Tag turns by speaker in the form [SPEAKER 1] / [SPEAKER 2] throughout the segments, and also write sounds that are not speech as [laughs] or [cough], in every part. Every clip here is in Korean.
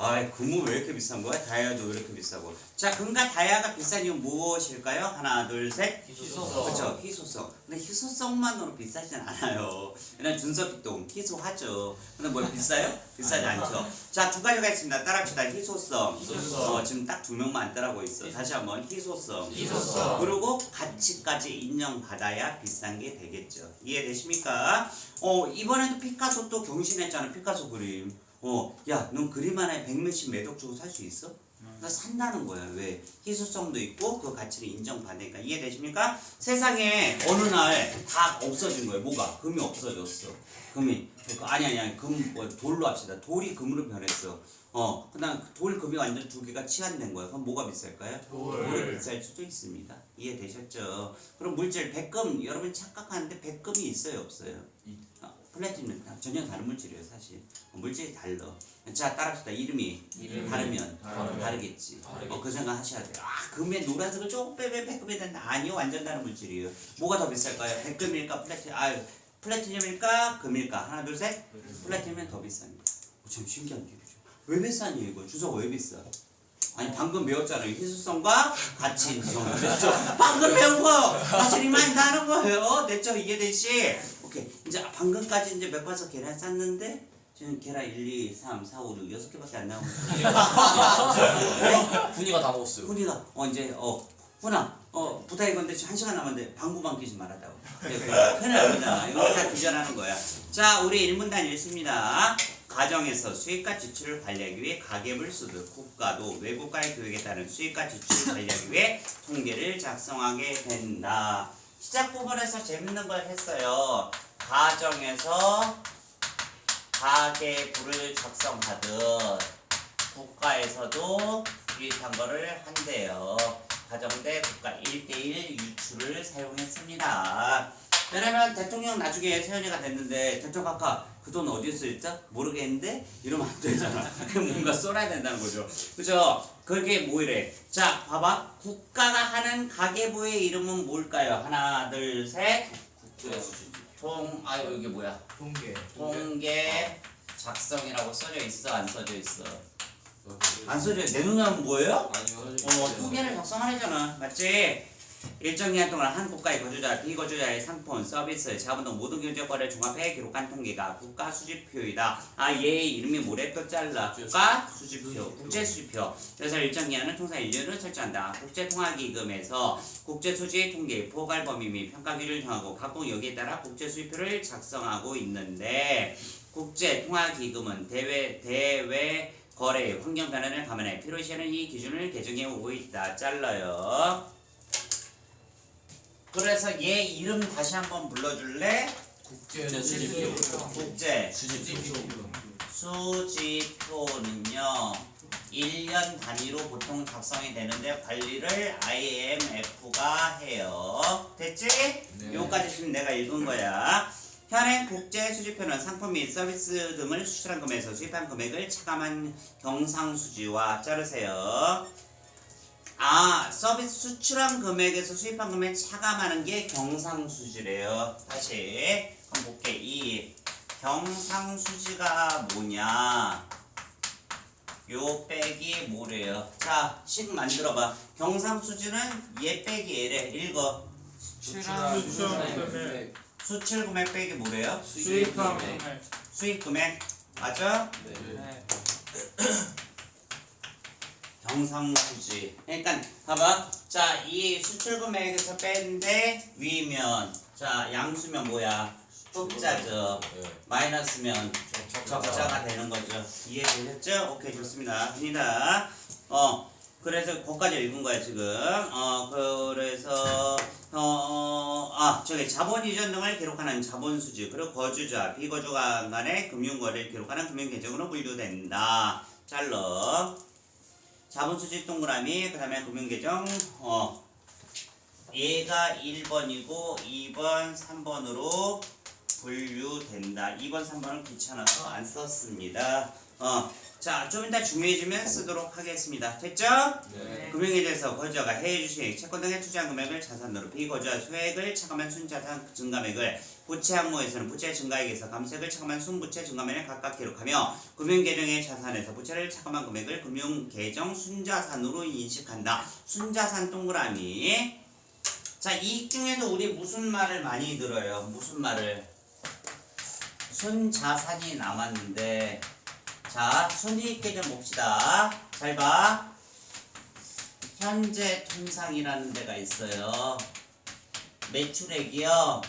[SPEAKER 1] 아, 금은 왜 이렇게 비싼 거야? 다이아도 왜 이렇게 비싸고? 자, 금과 다이아가 비싼 이유는 무엇일까요? 하나, 둘, 셋.
[SPEAKER 2] 희소성.
[SPEAKER 1] 그렇죠, 희소성. 근데 희소성만으로 비싸진 않아요. 왜냐면 준석기동 희소하죠. 근데 뭐 비싸요? 비싸지 않죠. 자, 두 가지가 있습니다. 따라합시다. 희소성.
[SPEAKER 2] 희소성.
[SPEAKER 1] 어, 지금 딱 두 명만 안 따라하고 있어. 다시 한번 희소성.
[SPEAKER 2] 희소성.
[SPEAKER 1] 그리고 가치까지 인정받아야 비싼 게 되겠죠. 이해되십니까? 어, 이번에도 피카소 또 경신했잖아. 피카소 그림. 어, 야, 넌 그림 하나에 백몇십 매덕 주고 살 수 있어? 그러니까 산다는 거야. 왜? 희소성도 있고 그 가치를 인정받으니까 이해되십니까? 세상에 어느 날 다 없어진 거예요. 뭐가? 금이 없어졌어. 금이 그, 아니 아니 아니 금 뭐, 돌로 합시다. 돌이 금으로 변했어. 어, 그다음 돌 금이 완전 두 개가 치환된 거야. 그럼 뭐가 비쌀까요? 돌이 비쌀 수도 있습니다. 이해되셨죠? 그럼 물질 백금 여러분 착각하는데 백금이 있어요 없어요? 아, 플래티넘 전혀 다른 물질이에요 사실. 물질이 달라. 자 따라합시다. 이름이
[SPEAKER 2] 이름이
[SPEAKER 1] 다르면
[SPEAKER 2] 다르면
[SPEAKER 1] 다르겠지. 어, 그 생각 하셔야 돼요. 아 금에 노란색을 조금 빼면 백금이 된다 아니요 완전 다른 물질이에요. 뭐가 더 비쌀까요? 백금일까 플래티 아 플래티넘일까 금일까? 하나 둘셋. 플래티넘은 더 비쌉니다. 어, 참 신기한 기류죠 왜 비싸니 이거? 주소가 왜 비싸 아니 방금 배웠잖아요. 희소성과 가치 인정 됐죠? 방금 배운 거. 사실 이만 다는 거예요. 됐죠? 이해되시? 오케이. 이제 방금까지 이제 몇 번서 계란 쌌는데? 지금 계란 1, 2, 3, 4, 5, 6, 6개밖에 안 나오고
[SPEAKER 2] 분이가 [laughs] 다 먹었어요.
[SPEAKER 1] 훈이가. 어 이제 어 훈아. 어 부탁이 건데 지금 한 시간 남았는데 방구방 끼지 말았다고. 네, 큰일 납니다. 이거 다 기절하는 거야. 자 우리 일문단 읽습니다 가정에서 수익과 지출을 관리하기 위해 가계부를 쓰듯 국가도 외국과의 교육에 따른 수익과 지출을 관리하기 위해 통계를 작성하게 된다 시작 부분에서 재밌는 걸 했어요 가정에서 가계부를 작성하듯 국가에서도 비슷한 거를 한대요. 가정대 국가 1대1 유출을 사용했습니다. 왜냐면 대통령 나중에 세연이가 됐는데 대통령 아까 그 돈 어디에 쓰였죠? 모르겠는데 이러면 안 되잖아. [laughs] 뭔가 써놔야 된다는 거죠. 그죠? 그게 뭐이래? 자, 봐봐. 국가가 하는 가계부의 이름은 뭘까요? 하나, 둘, 셋. 통, 아 이게 뭐야?
[SPEAKER 3] 통계
[SPEAKER 1] 통계 작성이라고 써져 있어? 안 써져 있어? 안 써져. 내 눈은 뭐예요?
[SPEAKER 2] 아니요.
[SPEAKER 1] 어, 통계를 작성하려잖아. 맞지? 일정 기간 동안 한 국가의 거주자, 비거주자의 상품, 서비스, 자본 등 모든 경제거래를 종합해 기록한 통계가 국가 수집표이다. 아, 얘 이름이 뭐래? 또 잘라. 국가 수집표, 국제 수집표. 그래서 일정 기한은 통상 1년을 설정한다. 국제통화기금에서 국제 수지 통계, 포괄 범위 및 평가기를 정하고 각국 여기에 따라 국제 수집표를 작성하고 있는데 국제통화기금은 대외 대외 거래 환경 변화를 감안해 필요시하는 이 기준을 개정해 오고 있다. 잘라요. 그래서 얘 이름 다시 한번 불러줄래?
[SPEAKER 3] 국제
[SPEAKER 2] 수집표.
[SPEAKER 1] 국제
[SPEAKER 2] 수집표.
[SPEAKER 1] 수지표는요 1년 단위로 보통 작성이 되는데 관리를 IMF가 해요. 됐지?
[SPEAKER 3] 네.
[SPEAKER 1] 요까지 지금 내가 읽은 거야. 현행 국제 수지표는 상품 및 서비스 등을 수출한 금액에서 수입한 금액을 차감한 경상수지와 자르세요. 아, 서비스 수출한 금액에서 수입한 금액 차감하는 게 경상수지래요. 다시 한번 볼게. 이 경상수지가 뭐냐? 요 빼기 뭐래요? 자, 식 만들어봐. 경상수지는 얘 빼기 얘래. 읽어.
[SPEAKER 3] 수출한
[SPEAKER 2] 금액.
[SPEAKER 1] 수출 금액 빼기 뭐래요?
[SPEAKER 3] 수익한
[SPEAKER 2] 금액.
[SPEAKER 3] 금액
[SPEAKER 1] 수입 금액. 맞아?
[SPEAKER 2] 네. [clears throat] [clears throat]
[SPEAKER 1] 경상수지. 그러니까 봐봐. 자, 이 수출 금액에서 뺀데 위면 자, 양수면 뭐야? 흑자죠.
[SPEAKER 2] 네.
[SPEAKER 1] 마이너스면 적자가 되는 거죠. 이해되셨죠? 오케이 좋습니다. 됩니다. 어 그래서 거기까지 읽은 거야 지금. 어 그래서 어 아 저기 자본 이전 등을 기록하는 자본 수지 그리고 거주자 비거주가 간의 금융 거래를 기록하는 금융 계정으로 분류된다. 잘러. 자본 수지 동그라미 그 다음에 금융 계정 어 얘가 1번이고 2번 3번으로 분류된다. 2번, 3번은 귀찮아서 안 썼습니다. 어, 자, 좀 이따 중요해지면 쓰도록 하겠습니다. 됐죠?
[SPEAKER 2] 네.
[SPEAKER 1] 금융에 대해서 거주자가 해외 주식, 채권 등에 투자한 금액을 자산으로 비거주자 소액을 차감한 순자산 증감액을 부채 항목에서는 부채 증가액에서 감색을 차감한 순부채 증가면을 각각 기록하며 금융계정의 자산에서 부채를 차감한 금액을 금융계정 순자산으로 인식한다. 순자산 동그라미. 자, 이 중에서 우리 무슨 말을 많이 들어요? 무슨 말을? 순자산이 남았는데 자, 순이익계정 봅시다. 잘 봐. 현재 통상이라는 데가 있어요. 매출액이요.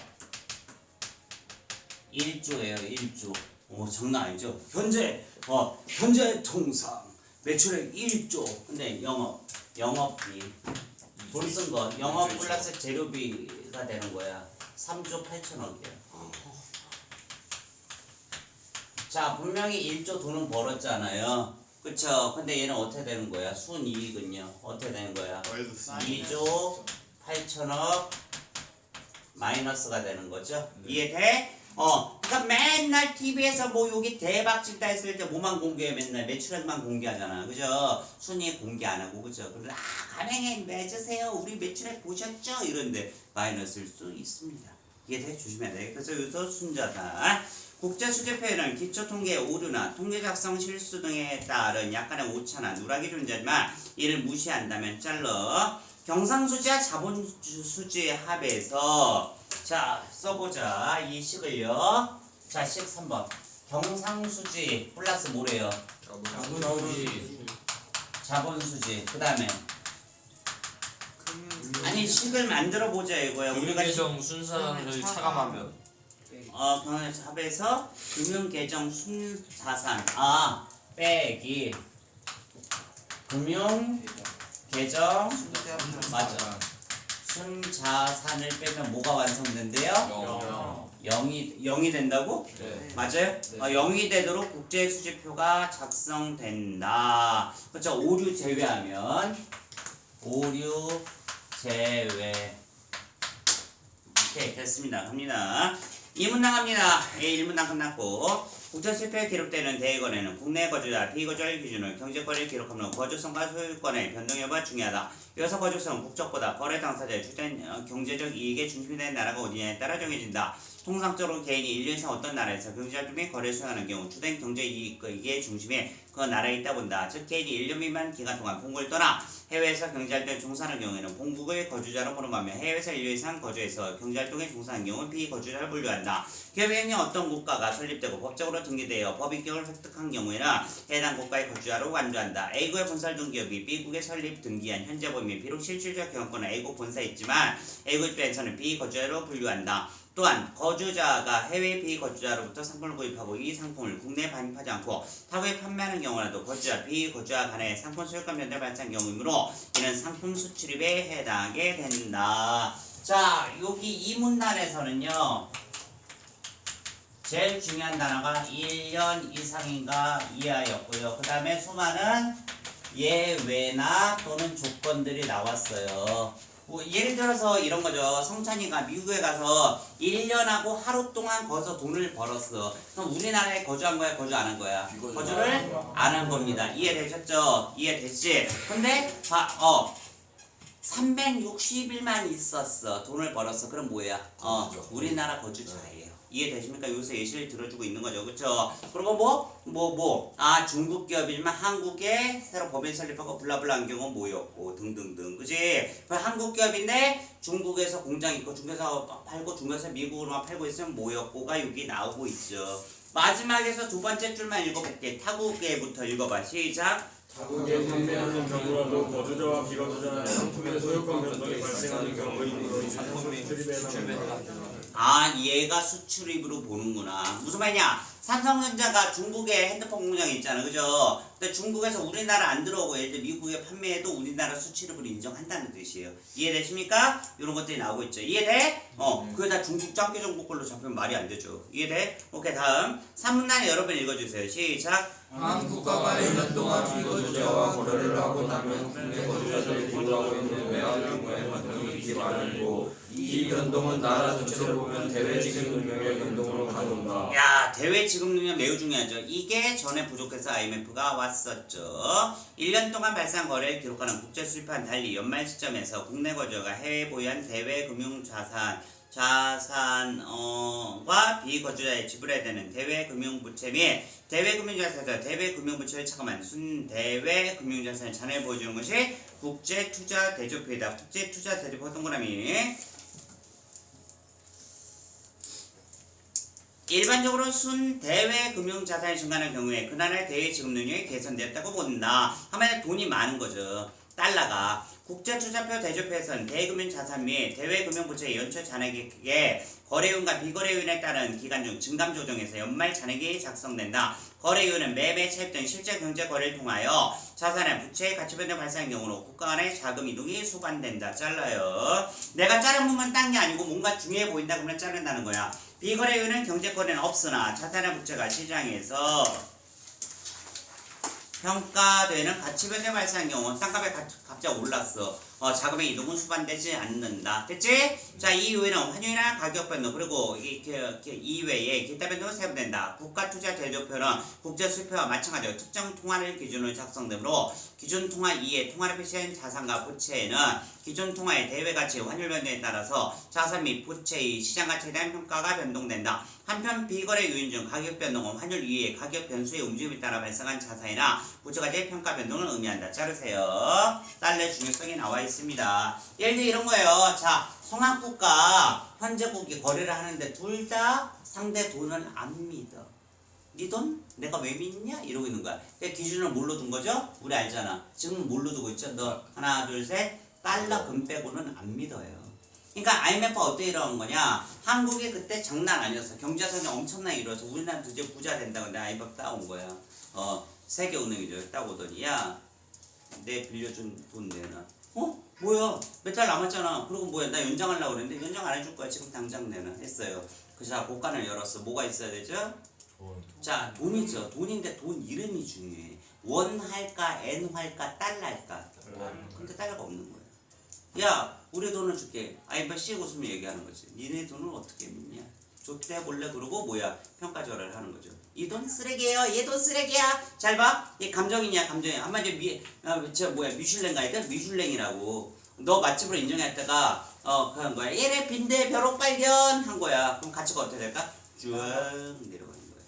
[SPEAKER 1] 1조예요, 1조. 오, 장난 아니죠? 현재 어, 현재 통상 매출액 1조. 근데 영업 영업비 돈 쓴 거 영업 플러스 재료비가 되는 거야. 3조 8천억이야. 자, 분명히 1조 돈은 벌었잖아요. 그쵸? 근데 얘는 어떻게 되는 거야? 순이익은요? 어떻게 되는 거야? 2조 8천억 마이너스가 되는 거죠. 이해 돼? 어, 그러니까 맨날 TV에서 뭐 여기 대박 찍다 했을 때 뭐만 공개해 맨날 매출액만 공개하잖아, 그죠? 순위익 공개 안 하고 그죠? 그래 아 가맹에 맺으세요, 우리 매출액 보셨죠? 이런데 마이너스일 수 있습니다. 이해돼? 조심해야 돼. 그래서 여기서 순자산. 국제수제표에는 기초통계 오류나 통계 작성 실수 등에 따른 약간의 오차나 누락이 존재하지만 이를 무시한다면 잘러 경상수지와 자본수지의 합에서 자 써보자. 이 식을요. 자식 3번. 경상수지 플러스 뭐래요? 자본수지. 그 다음에 아니 식을 만들어 보자 이거야. 우리가 식-
[SPEAKER 2] 금융계정 순산을 차감하면
[SPEAKER 1] 어, 경영에서 합해서 금융계정 순자산 아 빼기 금융계정 맞아 순자산을 빼면 뭐가 완성된대요?
[SPEAKER 2] 영.
[SPEAKER 1] 0이 0이 된다고?
[SPEAKER 2] 네.
[SPEAKER 1] 맞아요? 어, 0이 되도록 국제 수지표가 작성된다. 그렇죠? 오류 제외하면 오류 제외. 오케이 됐습니다. 갑니다. 2문항 갑니다. 예, 1문항 끝났고 국제수표에 기록되는 대거래는 국내 거주자 비거주할 기준으로 경제거래를 기록하면 거주성과 소유권의 변동 여부가 중요하다. 여기서 거주성은 국적보다 거래 당사자의 주된 어, 경제적 이익의 중심이 된 나라가 어디냐에 따라 정해진다. 통상적으로 개인이 1년 이상 어떤 나라에서 경제활동 및 거래를 수행하는 경우 주된 경제 이익의 중심에 그 나라에 있다 본다. 즉 개인이 1년 미만 기간 동안 본국을 떠나 해외에서 경제활동에 종사하는 경우에는 본국을 거주자로 포함하며 해외에서 1년 이상 거주해서 경제활동에 종사하는 경우는 비거주자를 분류한다. 기업행위 어떤 국가가 설립되고 법적으로 등기되어 법인격을 획득한 경우에는 해당 국가의 거주자로 완주한다. A국에 본사를 기업이 B국에 설립 등기한 현재 법인이 비록 실질적 경영권은 A국 본사에 있지만 A국 입장에서는 비거주자로 분류한다. 또한 거주자가 해외 비거주자로부터 상품을 구입하고 이 상품을 국내에 반입하지 않고 타국에 판매하는 경우라도 거주자 비거주자 간의 상품 소유권 변동이 발생한 경우이므로 이는 상품 수출입에 해당하게 된다. 자 여기 이 문단에서는요. 제일 중요한 단어가 1년 이상인가 이하였고요. 그 다음에 수많은 예외나 또는 조건들이 나왔어요. 뭐 예를 들어서 이런 거죠. 성찬이가 미국에 가서 1년하고 하루 동안 거기서 돈을 벌었어. 그럼 우리나라에 거주한 거야, 거주 안 한 거야? 거주를 안 한 겁니다. 이해되셨죠? 이해됐지? 근데 봐, 어. 360일만 있었어. 돈을 벌었어. 그럼 뭐야? 어. 우리나라 거주자예요. 이해되십니까? 여기서 예시를 들어주고 있는 거죠. 그쵸? 그리고 뭐, 뭐, 뭐, 아, 중국 기업이지만 한국에 새로 법인 설립하고 블라블라 한 경우 뭐였고, 등등등. 그지? 그 한국 기업인데 중국에서 공장 있고, 중국에서 팔고, 중국에서 미국으로만 팔고 있으면 뭐였고가 여기 나오고 있죠. 마지막에서 두 번째 줄만 읽어볼게. 타국에부터 읽어봐. 시작.
[SPEAKER 3] 타국에 판매하는 경우라도 거주자와 비거주자의 상품의 소유권 변동이 발생하는 경우이므로 이
[SPEAKER 2] 상품이
[SPEAKER 3] 수출입에 해당한다.
[SPEAKER 1] 아 얘가 수출입으로 보는구나. 무슨 말이냐? 삼성전자가 중국에 핸드폰 공장이 있잖아. 그죠? 근데 중국에서 우리나라 안 들어오고 예를 들어 미국에 판매해도 우리나라 수출입을 인정한다는 뜻이에요. 이해되십니까? 이런 것들이 나오고 있죠. 이해돼? 어 그게 다 중국 짱깨 정보 걸로 잡히면 말이 안 되죠. 이해돼? 오케이 다음. 3문단에 여러분 읽어주세요. 시작.
[SPEAKER 4] 한 국가가 1년 동안 비거주자와 거래를 하고 나면 국내 거주자들이 보유하고 있는 외환 규모의 않고 이 변동은 나라 전체로 보면 대외 지급 능력의 변동으로 가져온다.
[SPEAKER 1] 야 대외 지급 능력 매우 중요하죠. 이게 전에 부족해서 IMF가 왔었죠. 1년 동안 발생한 거래를 기록하는 국제 수입과는 달리 연말 시점에서 국내 거주가 해외 보유한 대외 금융 자산 자산과 비거주자에 지불해야 되는 대외금융부채 및 대외금융자산에서 대외금융부채를 차감한 순대외금융자산의 잔해를 보여주는 것이 국제투자대조표이다. 국제투자대조표 동그라미 일반적으로 순 대외 금융 자산이 증가하는 경우에 그 나라의 대외 지급 능력이 개선되었다고 본다. 한마디로 돈이 많은 거죠. 달러가 국제투자표 대조표에서는 대금융 자산 및 대외 금융 부채의 연초 잔액의 거래요인과 비거래요인에 따른 기간 중 증감 조정에서 연말 잔액이 작성된다. 거래요인은 매매, 차입 등 실제 경제 거래를 통하여 자산의 부채의 가치 변동 발생한 경우로 국가 간의 자금 이동이 수반된다. 잘라요. 내가 자른 부분 딴 게 아니고 뭔가 중요해 보인다 그러면 자른다는 거야. 비거래요인은 경제 거래는 없으나 자산의 부채가 시장에서 평가되는 가치 변동 발생한 경우 땅값이 가- 갑자기 올랐어. 어, 자금의 이동은 수반되지 않는다. 됐지? 자, 이 이후에는 환율이나 가격 변동 그리고 이, 그, 그 이외에 기타 변동을 세분된다. 국가 투자 대조표는 국제 수표와 마찬가지로 특정 통화를 기준으로 작성되므로 기준 통화 이에 통화를 표시한 자산과 부채에는 기존 통화의 대외 가치 환율 변동에 따라서 자산 및 부채의 시장 가치에 대한 평가가 변동된다. 한편 비거래 요인 중 가격 변동은 환율 위에 가격 변수의 움직임에 따라 발생한 자산이나 부채 가치의 평가 변동을 의미한다. 자르세요. 달러의 중요성이 나와 있습니다. 예를 들어 이런 거예요. 자, 성악국과 현재국이 거래를 하는데 둘 다 상대 돈을 안 믿어. 네 돈? 내가 왜 믿냐? 이러고 있는 거야. 그 기준을 뭘로 둔 거죠? 우리 알잖아. 지금 뭘로 두고 있죠? 너 하나, 둘, 셋. 달러 금 빼고는 안 믿어요. 그러니까 IMF가 어떻게 일어난 거냐? 한국이 그때 장난 아니었어. 경제성이 엄청나게 이루어서 우리나라 드디어 부자 된다고 근데 IMF 따온 거야. 어, 세계은행이죠. 따오더니 야, 내 빌려준 돈 내놔. 어? 뭐야? 몇 달 남았잖아. 그리고 뭐야? 나 연장하려고 그랬는데 연장 안 해줄 거야. 지금 당장 내놔. 했어요. 그래서 고간을 열었어. 뭐가 있어야 되죠? 자, 돈이죠. 돈인데 돈 이름이 중요해. 원 할까, N 할까, 달러 할까? 근데 달러가 없는 거야. 야, 우리 돈을 줄게. 아이바 씨 웃으면 얘기하는 거지. 니네 돈을 어떻게 믿냐? 줬대 볼래 그러고 뭐야? 평가절하를 하는 거죠. 이 돈 쓰레기예요. 얘 돈 쓰레기야. 잘 봐. 얘 감정이냐 감정이야. 한마디로 미, 어, 저 뭐야 미슐랭 가이드 미슐랭이라고. 너 맛집으로 인정했다가 어 그런 거야. 얘네 빈대 벼룩 발견 한 거야. 그럼 가치가 어떻게 될까? 쭉 내려가는 거야.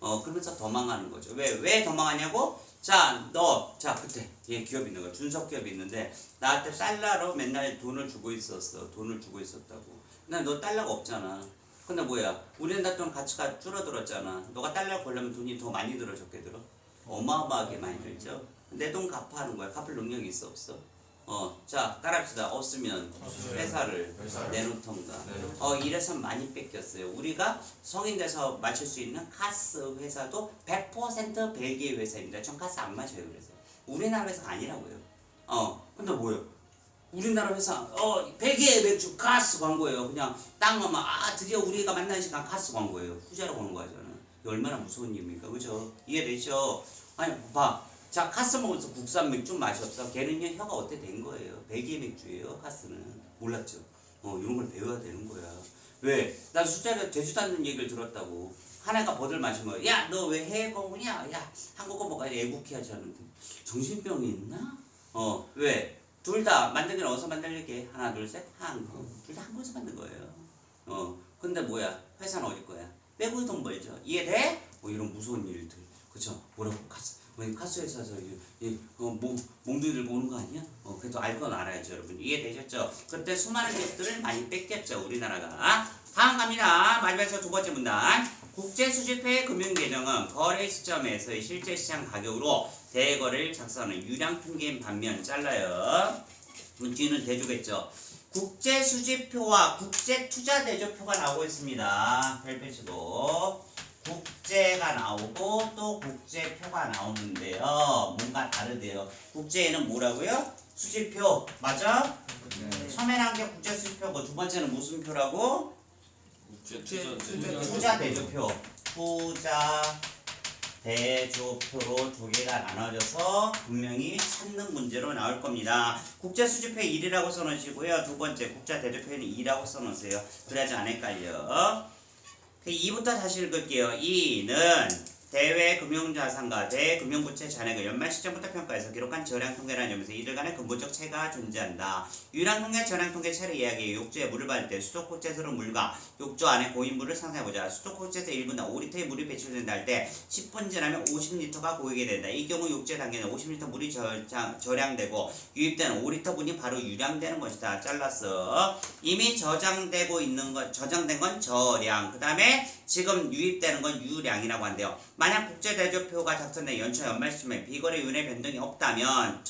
[SPEAKER 1] 어 그러면서 더 망하는 거죠. 왜 왜 더 망하냐고? 자, 너, 자, 그때, 얘 기업 있는 거야. 준석 기업이 있는데, 나한테 달러로 맨날 돈을 주고 있었어. 돈을 주고 있었다고. 근데 너 달러가 없잖아. 근데 뭐야? 우리나라 돈 가치가 줄어들었잖아. 너가 달러 벌려면 돈이 더 많이 들어졌게 들어? 어마어마하게 많이 들죠? 내 돈 갚아하는 거야. 갚을 능력이 있어, 없어? 어, 자, 따라합시다. 없으면 회사를 내놓던가. 어, 이래서 많이 뺏겼어요. 우리가 성인 돼서 마실 수 있는 카스 회사도 100% 벨기에 회사입니다. 전 카스 안 마셔요. 그래서 우리나라 회사가 아니라고요. 어, 근데 뭐요? 우리나라 회사 어 벨기에 맥주 카스 광고예요. 그냥 딱 넣으면 아 드디어 우리가 만나는 시간 카스 광고예요. 후자로 보는 거잖아. 이게 얼마나 무서운 일입니까, 그죠? 이해되죠? 아니 봐. 자 카스 먹으면서 국산 맥주 맛이 없어. 걔는요 혀가 어때 된 거예요. 벨기에 맥주예요. 카스는 몰랐죠. 어 이런 걸 배워야 되는 거야. 왜? 나 숫자를 제주도 않는 얘기를 들었다고. 한 애가 버들 마시면 야 너 왜 해외 거구냐? 야 한국어 먹어야 애국해야지 하는데 정신병이 있나? 어 왜? 둘다게 어디서 만들게? 하나 둘 셋 한국. 둘 다 한국에서 만든 거예요. 어 근데 뭐야? 회사는 어디 거야? 외국에 돈 벌죠. 이해돼? 뭐 이런 무서운 일들. 그쵸? 뭐라고 카스 왜 카스 회사에서 이몸 몽둥이 들고 오는 거 아니야? 어 그래도 알 건 알아야죠, 여러분. 이해되셨죠? 그때 수많은 기업들을 많이 뺏겼죠, 우리나라가. 다음 갑니다. 마지막에서 두 번째 문단. 국제 수집회 금융 계정은 거래 시점에서의 실제 시장 가격으로 대거래를 작성하는 유량 통계인 반면 잘라요. 그럼 뒤는 대주겠죠. 국제 수집표와 국제 투자 대조표가 나오고 있습니다. 별표치고 국제가 나오고 또 국제표가 나오는데요. 뭔가 다르대요. 국제에는 뭐라고요? 수집표 맞아? 처음에 나온 게 국제 수집표고 두 번째는 무슨 표라고? 투자 대조표. 투자 대조표로 두 개가 나눠져서 분명히 찾는 문제로 나올 겁니다. 국제 수집회 1이라고 써놓으시고요. 두 번째 국자 대조표는 2라고 써놓으세요. 그래야지 안 헷갈려. 그 2부터 다시 읽을게요. 2는 대외 금융자산과 대금융부채 잔액을 연말 시점부터 평가해서 기록한 저량 통계라는 점에서 이들 간의 근본적 차이가 존재한다. 유량 통계, 저량 통계 차를 이야기해 욕조에 물을 받을 때 수도꼭지에서 물과 욕조 안에 고인 물을 상상해보자. 수도꼭지에서 1분당 5리터의 물이 배출된다 할 때 10분 지나면 50리터가 고이게 된다. 이 경우 욕조의 단계는 50리터 물이 저장, 저량되고 유입되는 5리터 분이 바로 유량되는 것이다. 잘랐어. 이미 저장되고 있는 것, 저장된 건 저량. 그 다음에 지금 유입되는 건 유량이라고 한대요. 만약 국제대조표가 작성된 연초 연말 시점에 비거래 윤회 변동이 없다면.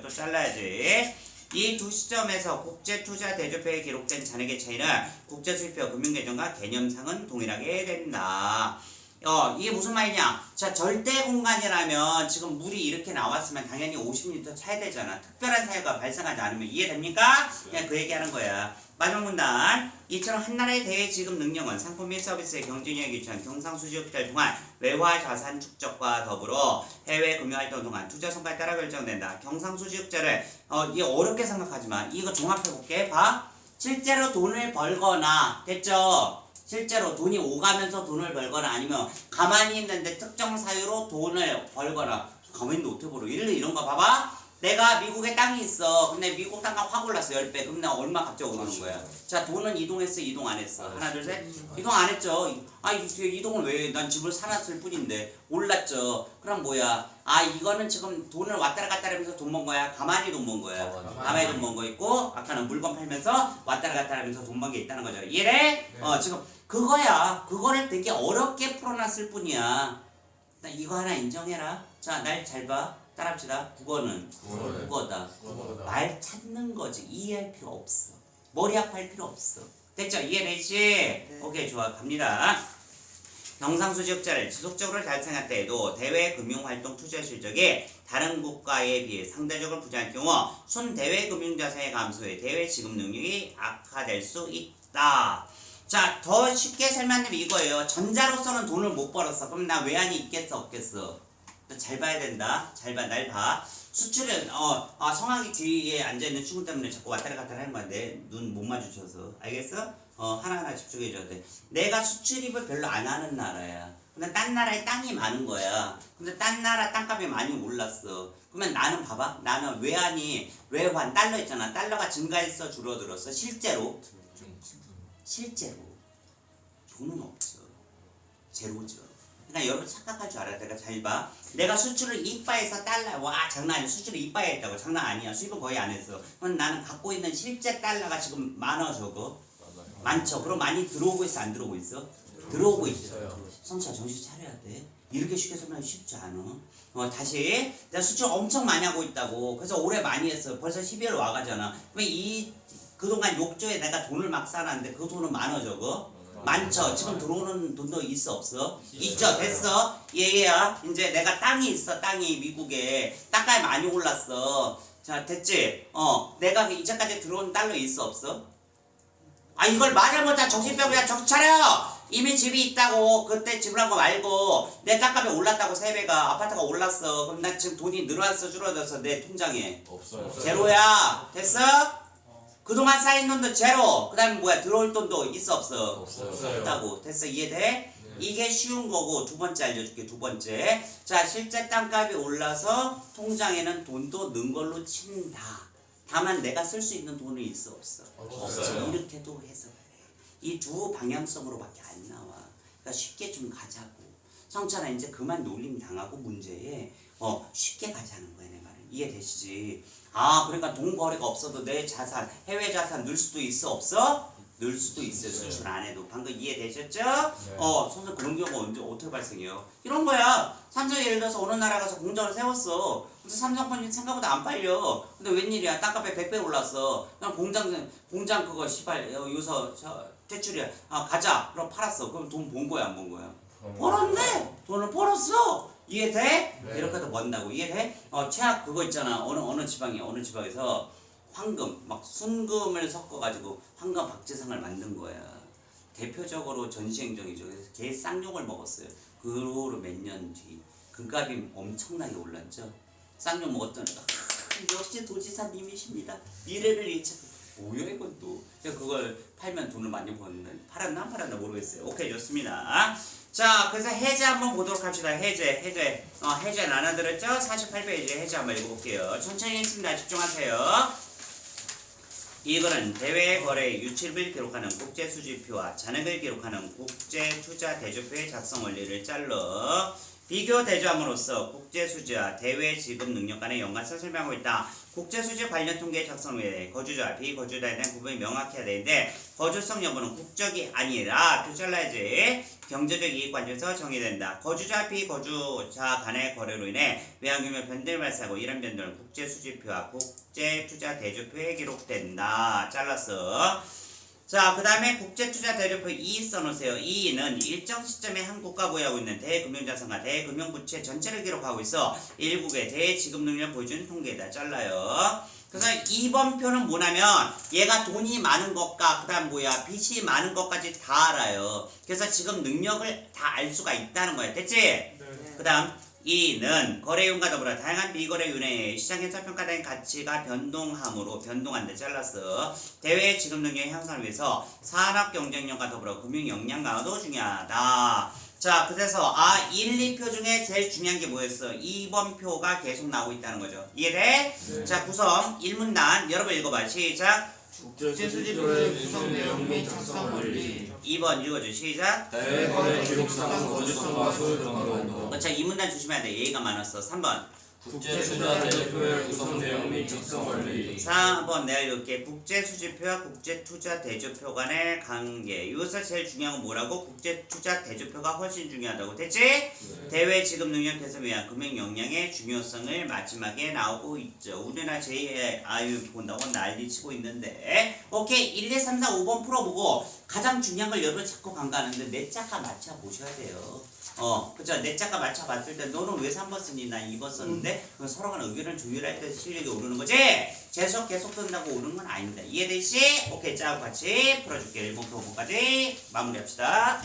[SPEAKER 1] 또 잘라야지. 이 두 시점에서 국제투자대조표에 기록된 잔액의 차이는 국제수입표 금융계정과 개념상은 동일하게 된다. 어, 이게 무슨 말이냐? 자, 절대 공간이라면 지금 물이 이렇게 나왔으면 당연히 50리터 차야 되잖아. 특별한 사유가 발생하지 않으면 이해됩니까? 그냥 그 얘기하는 거야. 마지막 문단. 이처럼 한 나라의 대외 지급 능력은 상품 및 서비스의 경쟁력에 유치한 경상수지업기를 통한 외화 자산 축적과 더불어 해외 금융 활동 동안 투자 성과에 따라 결정된다. 경상수지업자를 어, 이게 어렵게 생각하지만 이거 종합해 볼게. 봐. 실제로 돈을 벌거나 됐죠? 실제로 돈이 오가면서 돈을 벌거나 아니면 가만히 있는데 특정 사유로 돈을 벌거나 가만히 있는데 어떻게 벌어? 예를 들어 이런 거 봐봐. 내가 미국에 땅이 있어. 근데 미국 땅값 확 올랐어. 10배. 그럼 나 얼마 갑자기 오르는 거야? 자, 돈은 이동했어? 이동 안 했어? 하나, 둘, 셋. 이동 안 했죠. 아, 이- 이동을 왜? 난 집을 사놨을 뿐인데. 올랐죠. 그럼 뭐야? 아, 이거는 지금 돈을 왔다 갔다 하면서 돈 번 거야? 가만히 돈 번 거야?
[SPEAKER 2] 가만히.
[SPEAKER 1] 가만히 돈 번 거 있고, 아까는 물건 팔면서 왔다 갔다 하면서 돈 번 게 있다는 거죠. 이해돼? 어, 지금 그거야. 그거를 되게 어렵게 풀어놨을 뿐이야. 나 이거 하나 인정해라. 자, 날 잘 봐. 따라합시다. 국어는
[SPEAKER 2] 국어는.
[SPEAKER 1] 국어다. 말 찾는 거지. 이해할 필요 없어. 머리 아파할 필요 없어. 됐죠? 이해되지? 오케이, 좋아. 갑니다. 경상 수지업자를 지속적으로 달성할 때에도 대외 금융활동 투자 실적이 다른 국가에 비해 상대적으로 부재할 경우 순 대외 금융자산의 감소에 대외 지급 능력이 악화될 수 있다. 자, 더 쉽게 설명하면 이거예요. 전자로서는 돈을 못 벌었어. 그럼 나 외환이 있겠어, 없겠어? 또잘 봐야 된다. 잘 봐, 날 봐. 수출은 어, 아, 성악이 뒤에 앉아 있는 친구 때문에 자꾸 왔다 갔다 하는. 내눈못 마주쳐서. 알겠어? 어, 하나하나 집중해 줘야 돼. 내가 수출입을 별로 안 하는 나라야. 근데 딴 나라에 땅이 많은 거야. 근데 딴 나라 땅값이 많이 올랐어. 그러면 나는 봐봐. 나는 외환이 외환 달러 있잖아. 달러가 증가했어, 줄어들었어. 실제로 실제로 돈은 없어. 제로죠. 그러니까 여러분 착각할 줄 알아야 돼. 잘 봐. 내가 수출을 이빠해서 달러 와 장난 아니야. 수출을 이빠해 했다고 장난 아니야. 수입은 거의 안 했어. 그럼 나는 갖고 있는 실제 달러가 지금 많아 저거 많죠. 그럼 많이 들어오고 있어 안 들어오고 있어? 들어오고 있어. 성차 정신 차려야 돼. 이렇게 쉽게 설명하기 쉽지 않아. 어, 다시 내가 수출 엄청 많이 하고 있다고. 그래서 올해 많이 했어. 벌써 12월 와가잖아. 그럼 이 그동안 욕조에 내가 돈을 막 쌓았는데 그 돈은 많아 저거. 많죠. 지금 들어오는 돈도 있어 없어? 있죠. 됐어. 얘야. 이제 내가 땅이 있어. 땅이 미국에 땅값이 많이 올랐어. 자 됐지? 어 내가 그 이제까지 들어온 달러 있어 없어? 아 이걸 말을 못해 정신병이야. 정신 차려! 이미 집이 있다고. 그때 집을 한거 말고. 내 땅값이 올랐다고 세 배가. 아파트가 올랐어. 그럼 나 지금 돈이 늘어났어 줄어들었어 내 통장에.
[SPEAKER 2] 없어요.
[SPEAKER 1] 제로야. 됐어? 그동안 쌓인 돈도 제로. 그 다음에 뭐야? 들어올 돈도 있어 없어?
[SPEAKER 2] 없어요.
[SPEAKER 1] 없다고. 됐어 이해돼? 이게 쉬운 거고 두 번째 알려줄게 두 번째. 자 실제 땅값이 올라서 통장에는 돈도 는 걸로 친다 다만 내가 쓸 수 있는 돈은 있어 없어?
[SPEAKER 2] 없어요.
[SPEAKER 1] 이렇게도 해석을 해이 두 방향성으로밖에 안 나와 그러니까 쉽게 좀 가자고 성찬아 이제 그만 놀림 당하고 문제에 어 쉽게 가자는 거야 내 말은 이해되시지 아 그러니까 돈 거래가 없어도 내 자산 해외 자산 늘 수도 있어 없어? 늘 수도 있어요 수출 안 해도 방금 이해되셨죠? 어 선생 그런 경우가 언제 어떻게 발생해요? 이런 거야. 삼성이 예를 들어서 어느 나라 가서 공장을 세웠어. 근데 삼성건이 생각보다 안 팔려. 근데 웬일이야? 땅값이 100배 올랐어. 그냥 공장 공장 그거 시발 어, 요서 저 대출이야. 아 가자. 그럼 팔았어. 그럼 돈본 거야 안본 거야? 벌었네? 돈을 벌었어? 이해돼?
[SPEAKER 2] 네.
[SPEAKER 1] 이렇게도 번다고. 이해돼? 어 최악 그거 있잖아. 어느 어느 지방에 어느 지방에서 황금 막 순금을 섞어가지고 황금 박제상을 만든 거야 대표적으로 전시행정이죠 그래서 개 쌍욕을 먹었어요 그 후로 몇 년 뒤 금값이 엄청나게 올랐죠 쌍욕 먹었던 애가 "아, 역시 도지사님이십니다 미래를 잃지 뭐야 이건 또. 야, 그걸 팔면 돈을 많이 버는데 팔았나 안 팔았나 모르겠어요. 오케이 좋습니다. 자 그래서 해제 한번 보도록 합시다. 해제 해제 어 해제 나눠드렸죠? 48페이지 해제 한번 읽어볼게요. 천천히 했습니다. 집중하세요. 이거는 대외 거래 유출을 기록하는 국제 수지표와 잔액을 기록하는 국제 투자 대조표의 작성 원리를 짤러 비교 대조함으로써 국제 수지와 대외 지급 능력 간의 연관성을 설명하고 있다. 국제 수지 관련 통계 작성 후에 거주자, 비거주자에 대한 구분이 명확해야 되는데 거주성 여부는 국적이 아니라 또 잘라야지 경제적 이익 관점에서 정의된다. 거주자, 비거주자 간의 거래로 인해 외환규모 변동이 발생하고 이런 변동은 국제 수지표와 국제 투자 대조표에 기록된다. 잘랐어. 자, 그 다음에 국제투자 대조표 2 써놓으세요. 2는 일정 시점에 한 국가 보유하고 있는 대금융자산과 대금융부채 전체를 기록하고 있어. 일국의 대지급 능력을 보여주는 통계다. 잘라요. 그래서 2번 표는 뭐냐면 얘가 돈이 많은 것과 그 다음 뭐야 빚이 많은 것까지 다 알아요. 그래서 지금 능력을 다 알 수가 있다는 거야. 됐지? 그 다음 2는 거래윤과 더불어 다양한 비거래윤의 시장에서 평가된 가치가 변동함으로 변동한데 잘랐어. 대외 지급 능력의 향상을 위해서 산업 경쟁력과 더불어 금융 역량 강화도 중요하다. 자, 그래서 아 1, 2표 중에 제일 중요한 게 뭐였어? 2번 표가 계속 나오고 있다는 거죠. 이해돼?
[SPEAKER 3] 네.
[SPEAKER 1] 자, 구성 1문단 여러분 읽어봐. 시작.
[SPEAKER 4] 국제수지표의 구성 내용 및 작성 원리
[SPEAKER 1] 2번 읽어줘. 시작.
[SPEAKER 4] 대외 거래 기록상 거주성과 소유 등록
[SPEAKER 1] 자, 이 문단 조심해야 돼. 예의가 많았어. 3번.
[SPEAKER 4] 국제투자 대조표의 구성 내용 및 작성 원리.
[SPEAKER 1] 4번 내가 읽을게. 국제수지표와 국제투자대조표 간의 관계. 여기서 제일 중요한 건 뭐라고? 국제투자대조표가 훨씬 중요하다고. 됐지? 대외 지급 능력 개선 위한 금융 역량의 중요성을 마지막에 나오고 있죠. 우리나라 제2의 아유 본다고 난리치고 있는데. 오케이. 1, 2, 3, 4, 5번 풀어보고 가장 중요한 걸 여러분 자꾸 간과하는데 내 짝과 맞춰 보셔야 돼요 어, 그죠? 내 짝과 맞춰 봤을 때 너는 왜 3번 쓰니? 나 2번 썼는데 그럼 서로 간 의견을 조율할 때 실력이 오르는 거지? 재수업 계속 든다고 오르는 건 아닙니다. 이해되시? 오케이, 짜고 같이 풀어줄게. 1번, 2번까지 마무리합시다.